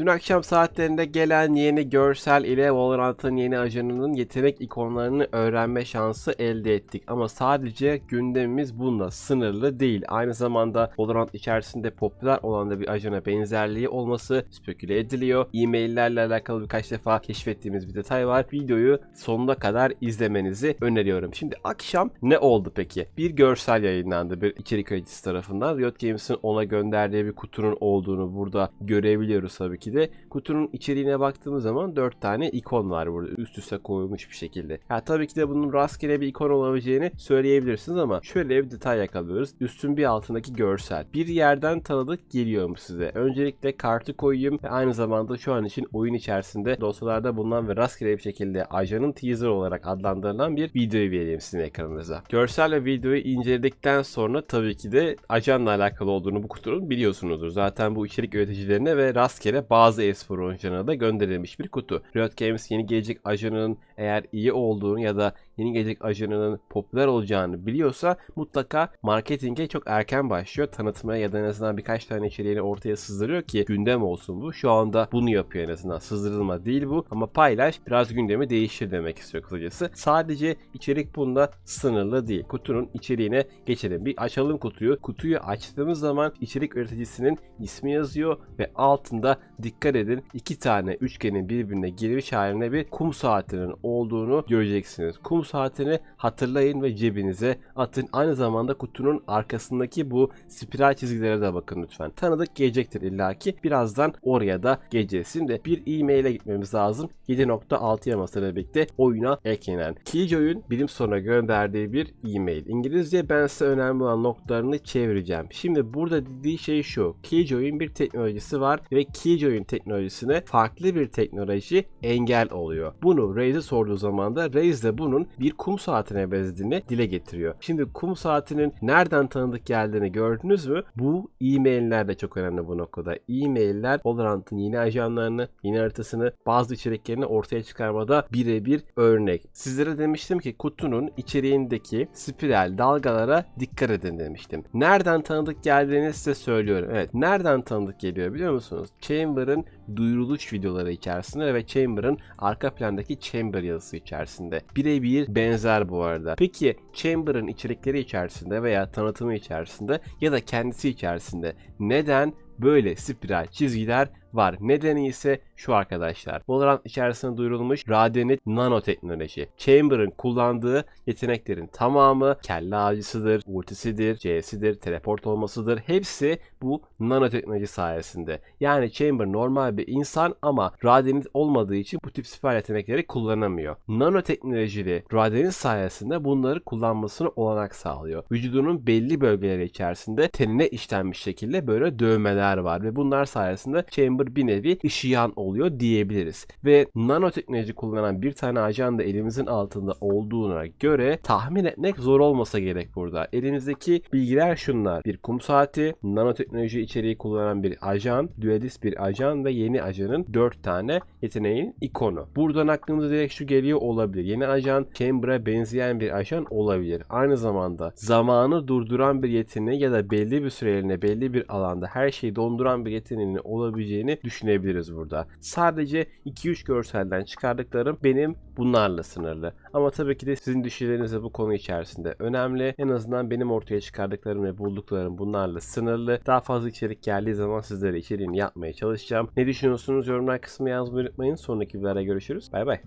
Dün akşam saatlerinde gelen yeni görsel ile Valorant'ın yeni ajanının yetenek ikonlarını öğrenme şansı elde ettik. Ama sadece gündemimiz bununla sınırlı değil. Aynı zamanda Valorant içerisinde popüler olan da bir ajana benzerliği olması speküle ediliyor. E-maillerle alakalı birkaç defa keşfettiğimiz bir detay var. Videoyu sonuna kadar izlemenizi öneriyorum. Şimdi akşam ne oldu peki? Bir görsel yayınlandı bir içerik üreticisi tarafından. Riot Games'in ona gönderdiği bir kutunun olduğunu burada görebiliyoruz tabii ki de. Kutunun içeriğine baktığımız zaman 4 tane ikon var burada üst üste koyulmuş bir şekilde. Ya tabii ki de bunun rastgele bir ikon olabileceğini söyleyebilirsiniz ama şöyle bir detay yakalıyoruz. Üstün bir altındaki görsel. Bir yerden tanıdık geliyor mu size? Öncelikle kartı koyayım ve aynı zamanda şu an için oyun içerisinde dosyalarda bulunan ve rastgele bir şekilde ajanın teaser olarak adlandırılan bir videoyu vereyim sizin ekranınıza. Görsel ve videoyu inceledikten sonra tabii ki de ajanla alakalı olduğunu bu kutunun biliyorsunuzdur. Zaten bu içerik üreticilerine ve rastgele bazı espor oyuncularına da gönderilmiş bir kutu. Riot Games yeni gelecek ajanının eğer iyi olduğunu ya da yeni gelecek ajanının popüler olacağını biliyorsa mutlaka marketinge çok erken başlıyor. Tanıtmaya ya da en azından birkaç tane içeriğini ortaya sızdırıyor ki gündem olsun bu. Şu anda bunu yapıyor en azından. Sızdırılma değil bu ama paylaş biraz gündemi değiştir demek istiyor kısacası. Sadece içerik bunda sınırlı değil. Kutunun içeriğine geçelim. Bir açalım kutuyu. Kutuyu açtığımız zaman içerik üreticisinin ismi yazıyor ve altında dikkat edin iki tane üçgenin birbirine girmiş haline bir kum saatinin olduğunu göreceksiniz. Kum saatini hatırlayın ve cebinize atın. Aynı zamanda kutunun arkasındaki bu spiral çizgilere de bakın lütfen. Tanıdık gelecektir illaki. Birazdan oraya da geleceğiz. Şimdi bir e-maile gitmemiz lazım. 7.6 yamasıyla birlikte oyuna eklenen. Killjoy'un bilim sonra gönderdiği bir e-mail. İngilizce ben size önemli olan noktalarını çevireceğim. Şimdi burada dediği şey şu. Killjoy'un bir teknolojisi var ve Killjoy'un teknolojisine farklı bir teknoloji engel oluyor. Bunu Raze'e sorduğu zaman da Raze de bunun bir kum saatine benzediğini dile getiriyor. Şimdi kum saatinin nereden tanıdık geldiğini gördünüz mü? Bu e-mailler de çok önemli bu noktada. E-mailler Valorant'ın yeni ajanlarını, yeni haritasını, bazı içeriklerini ortaya çıkarmada birebir örnek. Sizlere demiştim ki kutunun içeriğindeki spiral dalgalara dikkat edin demiştim. Nereden tanıdık geldiğini size söylüyorum. Evet, nereden tanıdık geliyor biliyor musunuz? Chamber'ın duyuruluş videoları içerisinde ve Chamber'ın arka plandaki Chamber yazısı içerisinde. Birebir benzer bu arada. Peki Chamber'ın içerikleri içerisinde veya tanıtımı içerisinde ya da kendisi içerisinde neden böyle spiral çizgiler var. Nedeni ise şu arkadaşlar. Valorant içerisinde duyurulmuş Radenit nanoteknoloji. Chamber'ın kullandığı yeteneklerin tamamı kelle avcısıdır, ultisidir, C'sidir, teleport olmasıdır. Hepsi bu nanoteknoloji sayesinde. Yani Chamber normal bir insan ama Radenit olmadığı için bu tip spiral yetenekleri kullanamıyor. Nanoteknolojili Radenit sayesinde bunları kullanmasını olanak sağlıyor. Vücudunun belli bölgeleri içerisinde tenine işlenmiş şekilde böyle dövmeler var ve bunlar sayesinde Chamber bir nevi ışıyan oluyor diyebiliriz. Ve nanoteknoloji kullanan bir tane ajan da elimizin altında olduğuna göre tahmin etmek zor olmasa gerek burada. Elimizdeki bilgiler şunlar. Bir kum saati, nanoteknoloji içeriği kullanan bir ajan, duelist bir ajan ve yeni ajanın 4 tane yeteneğin ikonu. Buradan aklımıza direkt şu geliyor olabilir. Yeni ajan Chamber'a benzeyen bir ajan olabilir. Aynı zamanda zamanı durduran bir yeteneği ya da belli bir süreliğine belli bir alanda her şeyi donduran bir yeteneğinin olabileceğini düşünebiliriz burada. Sadece 2-3 görselden çıkardıklarım benim bunlarla sınırlı. Ama tabii ki de sizin düşünceleriniz de bu konu içerisinde önemli. En azından benim ortaya çıkardıklarım ve bulduklarım bunlarla sınırlı. Daha fazla içerik geldiği zaman sizlere içeriğini yapmaya çalışacağım. Ne düşünüyorsunuz yorumlar kısmına yazmayı unutmayın. Sonraki videolarda görüşürüz. Bay bay.